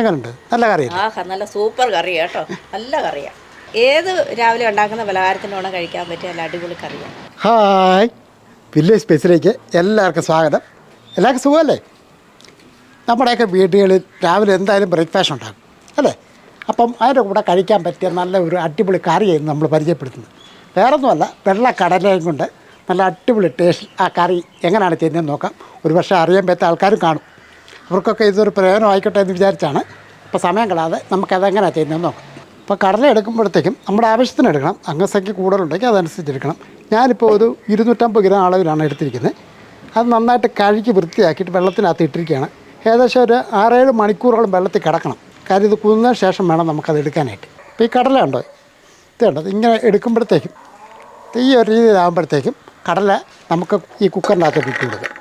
എങ്ങനെയുണ്ട് നല്ല കറി ആഹാ നല്ല സൂപ്പർ കറി കേട്ടോ. നല്ല കറിയാ. ഏത് രാവിലെ ഉണ്ടാക്കുന്ന പലഹാരത്തിന്റെ ഓണം കഴിക്കാൻ പറ്റിയ നല്ല അടിപൊളി കറിയാണ് ഹായ്. വില്ലേജ് സ്പെഷ്യലേക്ക് എല്ലാവർക്കും സ്വാഗതം. എല്ലാവർക്കും സുഖമല്ലേ? നമ്മുടെയൊക്കെ വീടുകളിൽ രാവിലെ എന്തായാലും ബ്രേക്ക്ഫാസ്റ്റ് ഉണ്ടാകും അല്ലേ? അപ്പം അതിന്റെ കൂടെ കഴിക്കാൻ പറ്റിയ നല്ല ഒരു അടിപൊളി കറിയായിരുന്നു നമ്മൾ പരിചയപ്പെടുത്തുന്നത്. വേറൊന്നുമല്ല വെള്ള കടലയും കൊണ്ട് നല്ല അടിപൊളി ടേസ്റ്റ് ആ കറി എങ്ങനെയാണ് ചെയ്യുന്നതെന്ന് നോക്കാം. ഒരു പക്ഷേ അറിയാൻ പറ്റാത്ത ആൾക്കാരും കാണും. അവർക്കൊക്കെ ഇതൊരു പ്രയോജനം ആയിക്കോട്ടെ എന്ന് വിചാരിച്ചാണ്. ഇപ്പോൾ സമയം കളാതെ നമുക്കതെങ്ങനെയാണ് ചെയ്യുന്നതെന്ന് നോക്കാം. അപ്പോൾ കടല എടുക്കുമ്പോഴത്തേക്കും നമ്മുടെ ആവശ്യത്തിന് എടുക്കണം. അംഗസംഖ്യ കൂടുതലുണ്ടെങ്കിൽ അതനുസരിച്ച് എടുക്കണം ഞാനിപ്പോൾ ഒരു ഇരുന്നൂറ്റമ്പത് ഗ്രാം അളവിലാണ് എടുത്തിരിക്കുന്നത്. അത് നന്നായിട്ട് കഴുകി വൃത്തിയാക്കിയിട്ട് വെള്ളത്തിനകത്ത് ഇട്ടിരിക്കുകയാണ്. ഏകദേശം ഒരു ആറേഴ് മണിക്കൂറോളം വെള്ളത്തിൽ കിടക്കണം. കാര്യം ഇത് കുന്നതിന് ശേഷം വേണം നമുക്കത് എടുക്കാനായിട്ട്. ഇപ്പോൾ ഈ കടല ഉണ്ടോ? ഇത് ഇത് ഇങ്ങനെ എടുക്കുമ്പോഴത്തേക്കും ഈ ഒരു രീതിയിലാകുമ്പോഴത്തേക്കും കടല നമുക്ക് ഈ കുക്കറിനകത്ത് ഇട്ട് കൊടുക്കാം.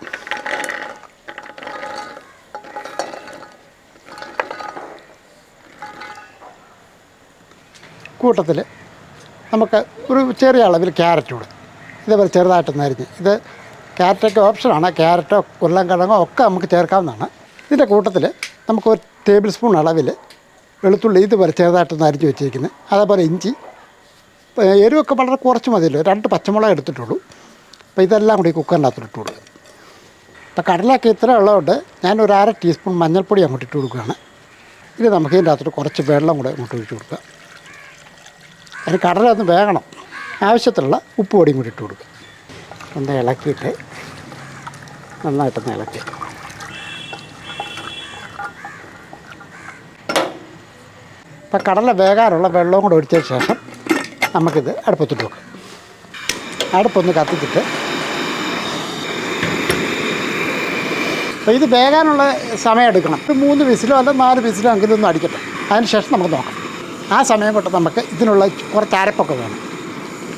കൂട്ടത്തിൽ നമുക്ക് ഒരു ചെറിയ അളവിൽ ക്യാരറ്റ് കൊടുക്കും ഇതേപോലെ ചെറുതായിട്ടൊന്ന് അരിഞ്ഞ് ഇത് ക്യാരറ്റൊക്കെ ഓപ്ഷനാണ്. ക്യാരറ്റോ ഉരുളൻകിഴങ്ങോ ഒക്കെ നമുക്ക് ചേർക്കാവുന്നതാണ്. ഇതിന്റെ കൂട്ടത്തിൽ നമുക്ക് ഒരു ടേബിൾ സ്പൂൺ അളവിൽ വെളുത്തുള്ളി ഇതുപോലെ ചെറുതായിട്ടൊന്ന് അരിഞ്ഞ് വെച്ചിരിക്കുന്നത് അതേപോലെ ഇഞ്ചി എരിവൊക്കെ വളരെ കുറച്ച് മതിയല്ലോ. രണ്ട് പച്ചമുളക് എടുത്തിട്ടുള്ളൂ. അപ്പോൾ ഇതെല്ലാം കൂടി കുക്കറിനകത്ത് ഇട്ട് കൊടുക്കുക. അപ്പോൾ കടലൊക്കെ ഇത്ര ഉള്ളതുകൊണ്ട് ഞാനൊരു അര ടീസ്പൂൺ മഞ്ഞൾപ്പൊടി അങ്ങോട്ട് ഇട്ട് കൊടുക്കുകയാണ്. ഇനി നമുക്ക് ഇതിന്റെ അകത്തോട്ട് കുറച്ച് വെള്ളം കൂടെ അങ്ങോട്ട് ഒഴിച്ച് കൊടുക്കുക. അതിന് കടലൊന്ന് വേകണം. ആവശ്യത്തിലുള്ള ഉപ്പ് പൊടിയും കൂടി ഇട്ട് കൊടുക്കുക ഒന്ന് ഇളക്കിയിട്ട് നന്നായിട്ടൊന്ന് ഇളക്കി. ഇപ്പം കടല വേകാനുള്ള വെള്ളവും കൂടെ ഒഴിച്ചതിന് ശേഷം നമുക്കിത് അടുപ്പത്തിട്ട് വെക്കാം. അടുപ്പൊന്ന് കത്തിച്ചിട്ട് അപ്പോൾ ഇത് വേകാനുള്ള സമയം എടുക്കണം. ഒരു മൂന്ന് വിസിലോ അല്ല നാല് വിസിലോ അങ്ങനെ ഒന്ന് അടിക്കട്ടെ. അതിന് ശേഷം നമുക്ക് നോക്കാം. ആ സമയം കൊണ്ട് നമുക്ക് ഇതിനുള്ള കുറച്ച് അരപ്പൊക്കെ വേണം.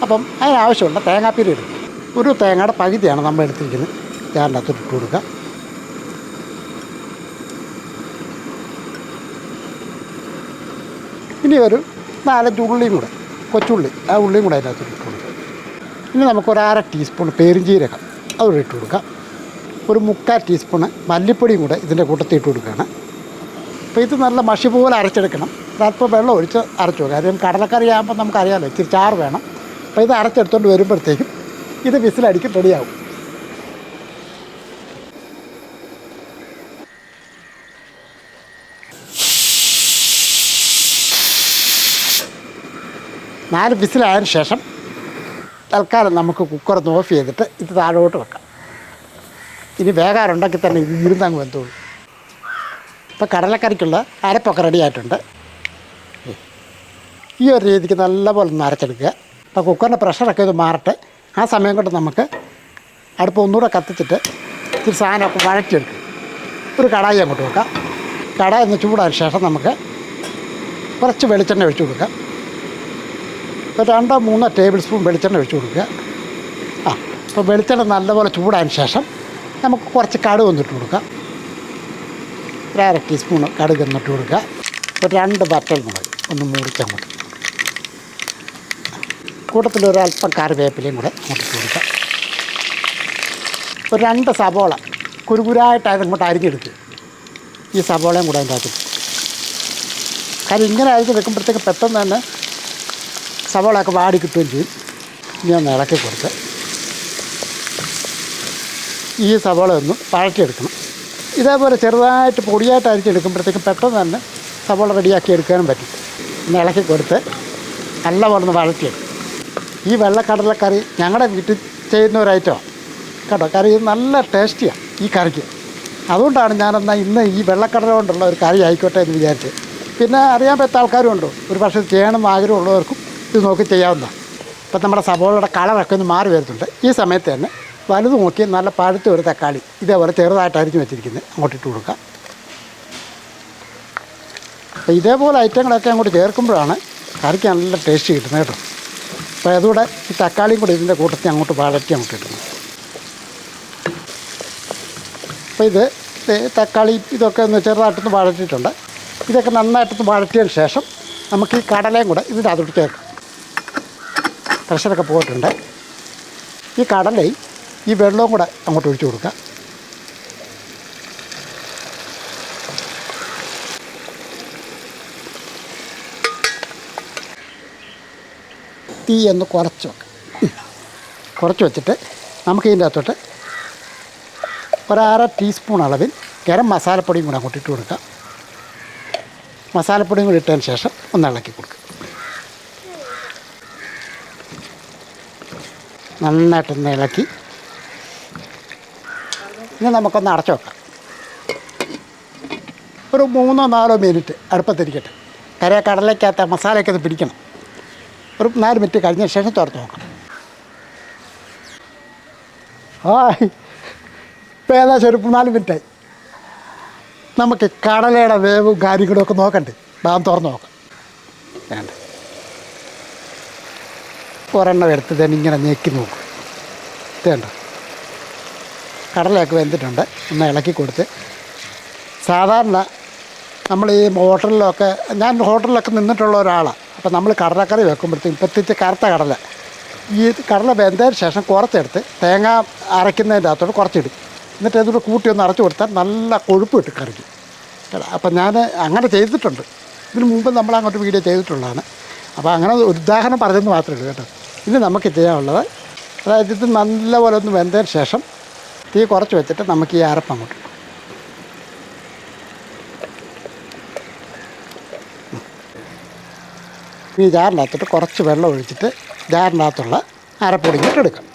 അപ്പം അതിനാവശ്യമുള്ള തേങ്ങാപ്പീരി എടുക്കും ഒരു തേങ്ങയുടെ പകുതിയാണ് നമ്മൾ എടുത്തിരിക്കുന്നത്. ചാറിന്റെ അകത്തോട്ട് ഇട്ട് കൊടുക്കുക. ഇനി ഒരു നാലഞ്ച് ഉള്ളിയും കൂടെ കൊച്ചുള്ളി ആ ഉള്ളിയും കൂടെ അതിനകത്ത് ഇട്ട് കൊടുക്കുക. ഇനി നമുക്കൊരു അര ടീസ്പൂൺ പേരിഞ്ചീരകം അതുകൂടെ ഇട്ട് കൊടുക്കാം ഒരു മുക്കാൽ ടീസ്പൂണ് മല്ലിപ്പൊടിയും കൂടെ ഇതിന്റെ കൂട്ടത്തിൽ ഇട്ട് കൊടുക്കുകയാണ്. അപ്പോൾ ഇത് നല്ല മഷി പോലെ അരച്ചെടുക്കണം. ഒരല്പം വെള്ളം ഒഴിച്ച് അരച്ചു വെക്കുക. കാര്യം കടലക്കറി ആകുമ്പോൾ നമുക്കറിയാമല്ലോ ഇച്ചിരി ചാറ് വേണം. അപ്പോൾ ഇത് അരച്ചെടുത്തുകൊണ്ട് വരുമ്പോഴത്തേക്കും ഇത് വിസിലടിക്കും റെഡിയാവും. നാല് വിസിലായതിനു ശേഷം തൽക്കാലം നമുക്ക് കുക്കർ ഒന്ന് ഓഫ് ചെയ്തിട്ട് ഇത് താഴോട്ട് വെക്കാം. ഇനി വേകാറുണ്ടെങ്കിൽ തന്നെ ഇത് ഇരുന്നങ്ങ് വെന്തോളൂ ഇപ്പോൾ കടലക്കറിക്കുള്ള അരപ്പൊക്കെ റെഡി ആയിട്ടുണ്ട് ഈ ഒരു രീതിക്ക് നല്ലപോലെ ഒന്ന് അരച്ചെടുക്കുക അപ്പോൾ കുക്കറിന്റെ പ്രഷറൊക്കെ ഇത് മാറട്ടെ. ആ സമയം കൊണ്ട് നമുക്ക് അടുപ്പ് ഒന്നുകൂടെ കത്തിച്ചിട്ട് ഇച്ചിരി സാധനമൊക്കെ വഴറ്റിയെടുക്കും ഒരു കടായി അങ്ങോട്ട് വെക്കാം. കടായി ഒന്ന് ചൂടായ ശേഷം നമുക്ക് കുറച്ച് വെളിച്ചെണ്ണ ഒഴിച്ചു കൊടുക്കാം ഒരു രണ്ടോ മൂന്നോ ടേബിൾ സ്പൂൺ വെളിച്ചെണ്ണ ഒഴിച്ചു കൊടുക്കുക. ആ അപ്പോൾ വെളിച്ചെണ്ണ നല്ലപോലെ ചൂടായതിന് ശേഷം നമുക്ക് കുറച്ച് കടുക് ഒന്നിട്ട് കൊടുക്കാം. ഒരു അര ടീസ്പൂൺ കടുക് എന്നിട്ട് കൊടുക്കുക. ഒരു രണ്ട് വറ്റൽ മുളക് ഒന്ന് മുറിച്ചങ്ങോട്ട് കൂട്ടത്തിൽ ഒരല്പം കറിവേപ്പിലയും കൂടെ മുട്ടിച്ച് കൊടുക്കുക ഒരു രണ്ട് സബോള കുരുകുരായിട്ട് അതങ്ങോട്ട് അരിഞ്ഞെടുക്കുക ഈ സബോളയും കൂടെ അതിന്റെ അകത്ത് കാര്യം ഇങ്ങനെ അരിഞ്ഞ് വെക്കുമ്പോഴത്തേക്ക് പെട്ടെന്ന് തന്നെ സവോളയൊക്കെ വാടി കിട്ടുകയും ചെയ്യും. ഇനി ഒന്ന് ഇളക്കി കൊടുത്ത് ഈ സവോള ഒന്ന് വഴറ്റിയെടുക്കണം. ഇതേപോലെ ചെറുതായിട്ട് പൊടിയായിട്ട് അരിച്ചെടുക്കുമ്പോഴത്തേക്കും പെട്ടെന്ന് തന്നെ സവോള റെഡിയാക്കി എടുക്കാനും പറ്റും. ഒന്ന് ഇളക്കി കൊടുത്ത് നല്ലപോലെ ഒന്ന് വഴറ്റിയെടുക്കും. ഈ വെള്ളക്കടലക്കറി ഞങ്ങളുടെ വീട്ടിൽ ചെയ്യുന്ന ഒരു ഐറ്റമാണ് കേട്ടോ കറി നല്ല ടേസ്റ്റിയാണ് ഈ കറിക്ക്. അതുകൊണ്ടാണ് ഞാനെന്നാൽ ഇന്ന് ഈ വെള്ളക്കടല കൊണ്ടുള്ള ഒരു കറി ആയിക്കോട്ടെ എന്ന് വിചാരിച്ച് പിന്നെ അറിയാൻ പറ്റാത്ത ആൾക്കാരും ഉണ്ടോ ഒരു പക്ഷേ ചെയ്യണം ആഗ്രഹമുള്ളവർക്കും ഇത് നോക്കി ചെയ്യാവുന്നതാണ് ഇപ്പം നമ്മുടെ സബോളയുടെ കളറൊക്കെ ഒന്ന് മാറി വരുന്നുണ്ട്. ഈ സമയത്ത് തന്നെ വലുത് നോക്കി നല്ല പഴുത്ത ഒരു തക്കാളി ഇതേപോലെ ചെറുതായിട്ടായിരിക്കും വെച്ചിരിക്കുന്നത്. അങ്ങോട്ട് ഇട്ട് കൊടുക്കുക അപ്പോൾ ഇതേപോലെ ഐറ്റങ്ങളൊക്കെ അങ്ങോട്ട് ചേർക്കുമ്പോഴാണ് കറിക്ക് നല്ല ടേസ്റ്റ് കിട്ടുന്നത് കേട്ടോ. അപ്പോൾ അതുകൂടെ ഈ തക്കാളിയും കൂടി ഇതിന്റെ കൂട്ടത്തിൽ അങ്ങോട്ട് വഴറ്റി അങ്ങോട്ട് ഇടുന്നു അപ്പോൾ ഇത് തക്കാളി ഇതൊക്കെ ഒന്ന് ചെറുതായിട്ടൊന്ന് വഴറ്റിയിട്ടുണ്ട്. ഇതൊക്കെ നന്നായിട്ടൊന്ന് വഴറ്റിയതിന് ശേഷം നമുക്ക് ഈ കടലയും കൂടെ ഇതിന്റെ അതിർത്തേക്ക് പ്രഷറൊക്കെ പോയിട്ടുണ്ട്. ഈ കടലയും ഈ വെള്ളവും കൂടെ അങ്ങോട്ട് ഒഴിച്ചു കൊടുക്കുക തീ ഒന്ന് കുറച്ച് വെക്കാം. കുറച്ച് വെച്ചിട്ട് നമുക്ക് ഇതിന്റെ അകത്തോട്ട് ഒരര ടീസ്പൂൺ അളവിൽ ഗരം മസാലപ്പൊടിയും കൂടെ അങ്ങോട്ട് ഇട്ട് കൊടുക്കാം. മസാലപ്പൊടിയും കൂടി ഇട്ടതിന് ശേഷം ഒന്ന് ഇളക്കി കൊടുക്കുക നന്നായിട്ടൊന്ന് ഇളക്കി. ഇനി നമുക്കൊന്ന് അടച്ചു വെക്കാം. ഒരു മൂന്നോ നാലോ മിനിറ്റ് അടുപ്പത്തിരിക്കട്ടെ. കരയെ കടലയ്ക്കകത്ത് മസാലയൊക്കെ ഒന്ന് പിടിക്കണം. ഒരു നാല് മിനിറ്റ് കഴിഞ്ഞ ശേഷം തുറത്ത് നോക്കാം. ഹായ്. ഇപ്പോൾ ഏകദേശം ഒരു നാല് മിനിറ്റായി നമുക്ക് കടലയുടെ വേവും കാര്യങ്ങളും ഒക്കെ നോക്കണ്ടേ? ഭാഗം തുറന്ന് നോക്കാം. വേണ്ട. ഒരെണ്ണം എടുത്ത് തന്നെ ഇങ്ങനെ ഞെക്കി നോക്കും. വേണ്ട കടലയൊക്കെ വെന്തിട്ടുണ്ട്. ഒന്ന് ഇളക്കി കൊടുത്ത്. സാധാരണ നമ്മൾ ഈ ഹോട്ടലിലൊക്കെ ഞാൻ ഹോട്ടലിലൊക്കെ നിന്നിട്ടുള്ള ഒരാളാണ് അപ്പോൾ നമ്മൾ കടലക്കറി വെക്കുമ്പോഴത്തേക്കും ഇപ്പോഴത്തെ കറുത്ത കടല. ഈ കടല വെന്തതിന് ശേഷം കുറച്ചെടുത്ത് തേങ്ങ അരയ്ക്കുന്നതിന്റെ അകത്തോട്ട് കുറച്ചിടും. എന്നിട്ട് അതിലൂടെ കൂട്ടി ഒന്ന് അരച്ചു കൊടുത്താൽ നല്ല കൊഴുപ്പ് ഇട്ട് കറിക്ക്. കേട്ടോ? അപ്പം ഞാൻ അങ്ങനെ ചെയ്തിട്ടുണ്ട്. ഇതിന് മുമ്പ് നമ്മൾ അങ്ങോട്ട് വീഡിയോ ചെയ്തിട്ടുള്ളതാണ്. അപ്പോൾ അങ്ങനെ ഒരു ഉദാഹരണം പറഞ്ഞെന്ന് മാത്രമേ ഉള്ളൂ കേട്ടോ. ഇനി നമുക്ക് ചെയ്യാനുള്ളത് അതായത് ഇത് നല്ലപോലെ ഒന്ന് വെന്തതിന് ശേഷം തീ കുറച്ച് വെച്ചിട്ട് നമുക്ക് ഈ അരപ്പ് അങ്ങോട്ട് ഈ ജാറിനകത്തോട്ട് കുറച്ച് വെള്ളം ഒഴിച്ചിട്ട് ജാറിനകത്തുള്ള അരപ്പൊടി എടുക്കാം.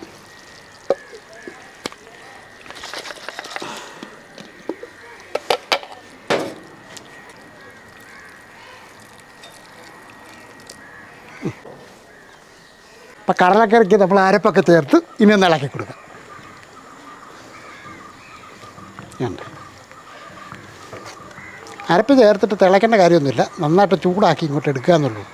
അപ്പം കടലക്കറിക്ക് നമ്മൾ അരപ്പൊക്കെ ചേർത്ത് ഇനി ഒന്ന് ഇളക്കി കൊടുക്കാം. അരപ്പ് ചേർത്തിട്ട് തിളയ്ക്കേണ്ട കാര്യമൊന്നുമില്ല. നന്നായിട്ട് ചൂടാക്കി ഇങ്ങോട്ട് എടുക്കുക എന്നുള്ളൂ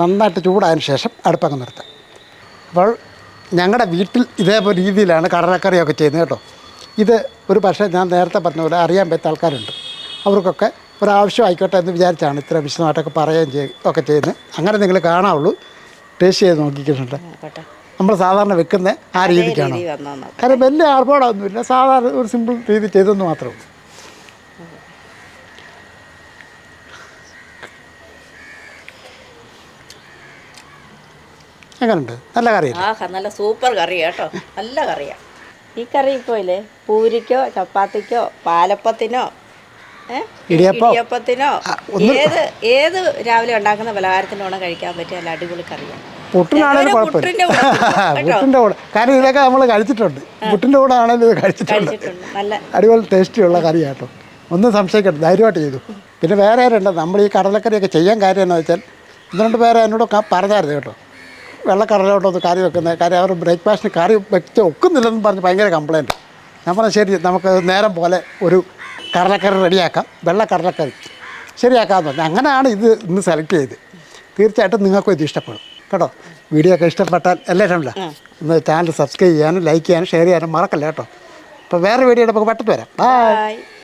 നന്നായിട്ട് ചൂടായതിനു ശേഷം അടുപ്പങ്ങ് നിർത്താം അപ്പോൾ ഞങ്ങളുടെ വീട്ടിൽ ഇതേപോലെ രീതിയിലാണ് കടലക്കറിയൊക്കെ ചെയ്യുന്നത് കേട്ടോ. ഇത് ഒരു പക്ഷേ ഞാൻ നേരത്തെ പറഞ്ഞ പോലെ അറിയാൻ പറ്റാത്ത ആൾക്കാരുണ്ട്. അവർക്കൊക്കെ ഒരാവശ്യം ആയിക്കോട്ടെ എന്ന് വിചാരിച്ചാണ് ഇത്ര വിശദമായിട്ടൊക്കെ പറയുകയും ചെയ്യും ഒക്കെ ചെയ്യുന്നത്. അങ്ങനെ നിങ്ങൾ കാണാവുള്ളൂ. ടേസ്റ്റ് ചെയ്ത് നോക്കിയിട്ടുണ്ട് നമ്മൾ സാധാരണ വെക്കുന്ന ആ രീതിക്കാണ്. കാരണം വലിയ ആർഭാടമൊന്നുമില്ല. സാധാരണ ഒരു സിമ്പിൾ രീതി ചെയ്തെന്ന് മാത്രമേ ഉള്ളൂ. എങ്ങനെയുണ്ട് നല്ല കറിയല്ലേ? ആ നല്ല സൂപ്പർ കറി കേട്ടോ. നല്ല കറിയാ. ഈ കറി ഇപ്പോൾ ഇല്ലേ? പൂരിക്കോ ചപ്പാത്തിക്കോ പാലപ്പത്തിനോ ഏ? ഇടിയപ്പം. ഇടിയപ്പത്തിനോ? ഒന്ന് ഏത് ഏത് രാവിലെ ഉണ്ടാക്കുന്ന പലഹാരത്തിനോണം കഴിക്കാൻ പറ്റിയ നല്ല അടിപൊളി കറിയാണ് പുട്ടിനാണേലും കുഴപ്പമില്ല. പുട്ടിന്റെ കൂടെ കേട്ടോ. പുട്ടിന്റെ കൂടെ. കാരണം ഇതൊക്കെ നമ്മൾ കഴിച്ചിട്ടുണ്ട്. പുട്ടിന്റെ കൂടെ ആണെങ്കിലും ഇത് കഴിച്ചിട്ടുണ്ട്. കഴിച്ചിട്ടുണ്ട്. നല്ല അടിപൊളി ടേസ്റ്റിയുള്ള കറിയാട്ടോ ഒന്നും സംശയിക്കട്ടെ ധൈര്യമായിട്ട് ചെയ്തു. പിന്നെ വേറെ ആരുണ്ട്? നമ്മൾ ഈ കടലക്കറിയൊക്കെ ചെയ്യാൻ കാര്യം എന്ന് വെച്ചാൽ ഇതുകൊണ്ട് വേറെ എന്നോട് ക- പറഞ്ഞായിരുന്നു കേട്ടോ. വെള്ളക്കടലോട്ടൊന്ന് കറി വെക്കുന്നത് കാര്യം അവർ ബ്രേക്ക്ഫാസ്റ്റിന് കറി വെച്ച് ഒക്കുന്നില്ലെന്ന് പറഞ്ഞ് ഭയങ്കര കംപ്ലയിന്റ് ഞാൻ പറഞ്ഞു ശരി നമുക്ക് നേരം പോലെ ഒരു കടലക്കറി റെഡിയാക്കാം വെള്ളക്കടലക്കറി ശരിയാക്കാമെന്ന് പറഞ്ഞു. അങ്ങനെയാണ് ഇത് ഇന്ന് സെലക്ട് ചെയ്ത്. തീർച്ചയായിട്ടും നിങ്ങൾക്കും ഇത് ഇഷ്ടപ്പെടും. കേട്ടോ? വീഡിയോ ഒക്കെ ഇഷ്ടപ്പെട്ടാൽ എല്ലാവരും ഇല്ല. ഒന്ന് ചാനൽ സബ്സ്ക്രൈബ് ചെയ്യാനും ലൈക്ക് ചെയ്യാനും ഷെയർ ചെയ്യാനും മറക്കല്ല കേട്ടോ? അപ്പോൾ വേറെ വീഡിയോ നമുക്ക് പെട്ടെന്ന് വരാം. Bye bye